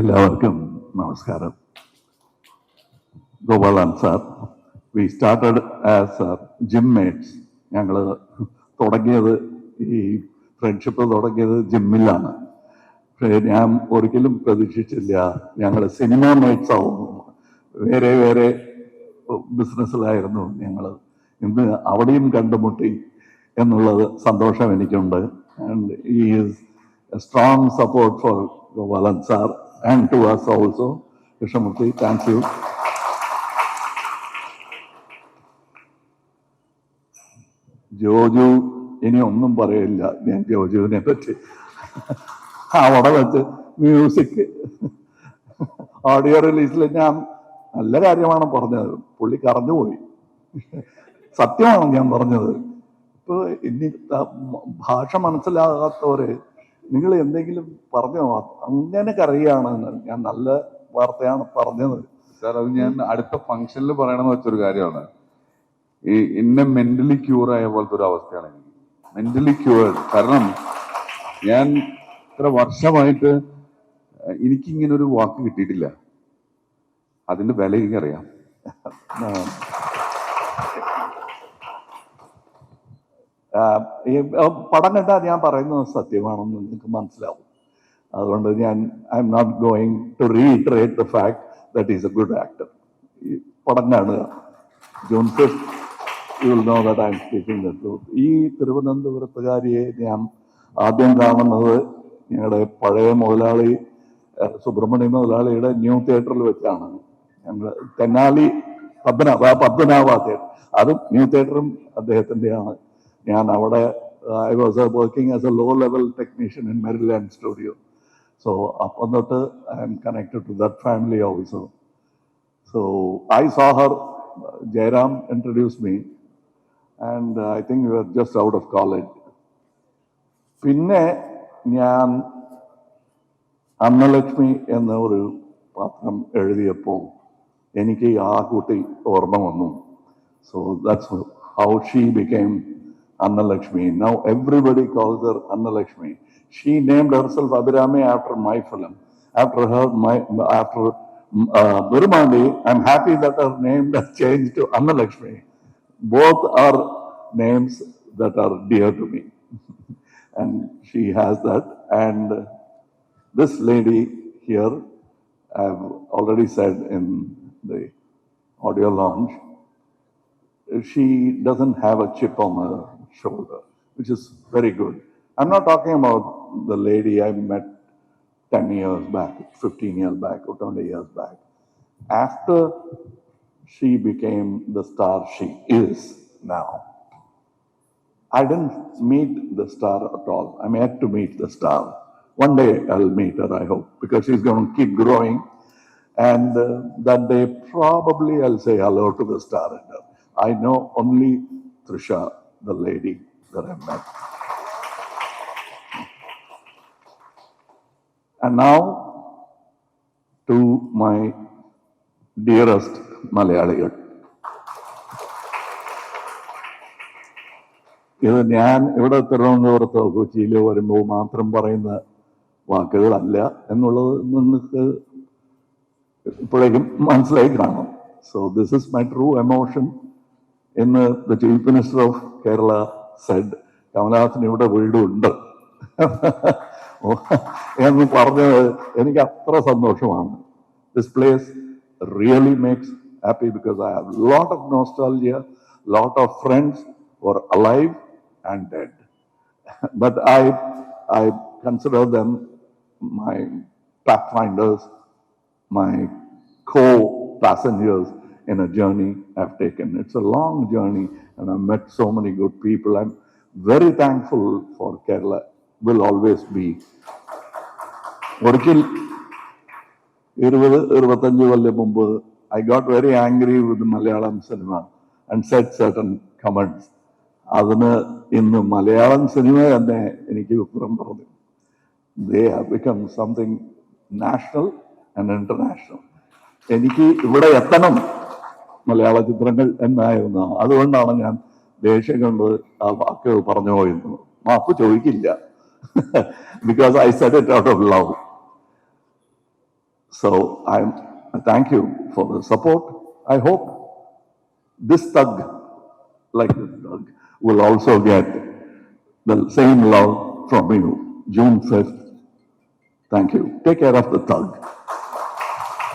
എല്ലാവർക്കും നമസ്കാരം. Gopalan sir we started as gym mates ഞങ്ങൾ തുടങ്ങിയത് ഈ ഫ്രണ്ട്ഷിപ്പ് തുടങ്ങിയത് ജിമ്മിലാണ് ഞാൻ ഒരിക്കലും പ്രതീക്ഷിച്ചില്ല ഞങ്ങൾ സിനിമ മേറ്റ്സ് ആവുന്നു. വേറെ വേറെ ബിസിനസ്സിലായിരുന്നു ഞങ്ങൾ ഇന്ന് അവിടെയും കണ്ടുമുട്ടി എന്നുള്ളത് സന്തോഷം എനിക്കുണ്ട്. ആൻഡ് ഈ strong support for Gopalan sir. And to us also. Krishnamurti, thank you. Joju ഇനി ഒന്നും പറയില്ല. ഞാൻ ജോജുവിനെ പറ്റി. അവിടെ വെച്ച് മ്യൂസിക് ഓഡിയോ റിലീസിൽ ഞാൻ നല്ല കാര്യമാണ് പറഞ്ഞത്. പുള്ളി കറഞ്ഞുപോയി സത്യമാണ് ഞാൻ പറഞ്ഞത്? ഇപ്പോൾ ഇനി ഭാഷ മനസ്സിലാകാത്തവര് നിങ്ങൾ എന്തെങ്കിലും പറഞ്ഞോ? അങ്ങനെ കറിയാണ് ഞാൻ നല്ല വാർത്തയാണ് പറഞ്ഞത്. സാർ അത് ഞാൻ അടുത്ത ഫംഗ്ഷനിൽ പറയണമെന്ന് വെച്ചൊരു കാര്യമാണ്. ഈ എന്നെ മെന്റലി ക്യൂർ ആയ പോലത്തെ ഒരു അവസ്ഥയാണ് മെന്റലി ക്യൂർഡ് കാരണം ഞാൻ ഇത്ര വർഷമായിട്ട് എനിക്കിങ്ങനെ ഒരു വാക്ക് കിട്ടിയിട്ടില്ല. അതിന്റെ വില എനിക്കറിയാം ആ. ആ, ഈ പടം കണ്ടാൽ ഞാൻ പറയുന്നത് സത്യമാണെന്ന് നിങ്ങൾക്ക് മനസ്സിലാവും. അതുകൊണ്ട് ഞാൻ I'm not going to reiterate the fact that is a good actor ഈ പടം കാണുക. June fifth you will know that I'm speaking the truth ഈ തിരുവനന്തപുരത്തുകാരിയെ ഞാൻ ആദ്യം കാണുന്നത് ഞങ്ങളുടെ പഴയ മുതലാളി സുബ്രഹ്മണ്യ മുതലാളിയുടെ ന്യൂ തിയേറ്ററിൽ വെച്ചാണ്. ഞങ്ങൾ തെന്നാലി പത്മനാഭ പത്മനാഭ തിയേറ്റർ. അതും ന്യൂ തിയേറ്ററും അദ്ദേഹത്തിന്റെയാണ് ഞാൻ അവിടെ I was working as a low level technician in Merryland studio so അപ്പം തൊട്ട് I am connected to that family also so I saw her Jayaram introduce me and I think you are just out of college പിന്നെ ഞാൻ അന്നലക്ഷ്മി എന്ന ഒരു പാത്രം എഴുതിയപ്പോൾ എനിക്ക് ആ കുട്ടി ഓർമ്മ വന്നു. So that's how she became Annalakshmi. Now everybody calls her Annalakshmi. She named herself Abhirami after my film. After her, my after mm, uh, I'm happy that her name has changed to Annalakshmi. Both are names that are dear to me. and she has that. And this lady here, I've already said in the audio launch, she doesn't have a chip on her shoulder, which is very good. I'm not talking about the lady I met 10 years back, 15 years back, or 20 years back. After she became the star she is now, I didn't meet the star at all. I'm yet to meet the star. One day I'll meet her, I hope, because she's going to keep growing. And uh, that day, probably I'll say hello to the star. I know only Trisha, the lady that I met. And now to my dearest മലയാളികൾ. ഇത് ഞാൻ ഇവിടെ തിരുവനന്തപുരത്തോ കൊച്ചിയിലോ വരുമ്പോൾ മാത്രം പറയുന്ന വാക്കുകളല്ല എന്നുള്ളത് നിങ്ങൾക്ക് ഇപ്പോഴേക്കും മനസ്സിലായി കാണും. So this is my true emotion എന്ന് the chief minister of Kerala said Kamalhaasan ഇവിടെ വീടുണ്ട്. എന്ന് പറഞ്ഞത് എനിക്ക് അത്ര സന്തോഷമാണ്. This place really makes happy because I have lot of nostalgia lot of friends for alive and dead but I, I consider them my pathfinders, my co-passengers in a journey I've taken. It's a long journey and I've met so many good people. I'm very thankful for Kerala, will always be. ഒരിക്കൽ ഇരുപത് ഇരുപത്തഞ്ച് കൊല്ലം മുമ്പ് I got very angry with Malayalam cinema and said certain comments അതിന് ഇന്ന് Malayalam cinema തന്നെ എനിക്ക് ഉത്തരം പറഞ്ഞു they have become something national and international എനിക്ക് ഇവിടെ എത്തണം മലയാള ചിത്രങ്ങൾ എന്നായിരുന്നു അതുകൊണ്ടാണ് ഞാൻ ദേഷ്യം കൊണ്ട് ആ വാക്കുകൾ പറഞ്ഞു പോയിരുന്നത് മാപ്പ് ചോദിക്കില്ല because I said it out of love. So I'm, I thank you for the support. I hope this thug, like this thug, will also get the same love from you, June 5th. Thank you. Take care of the thug.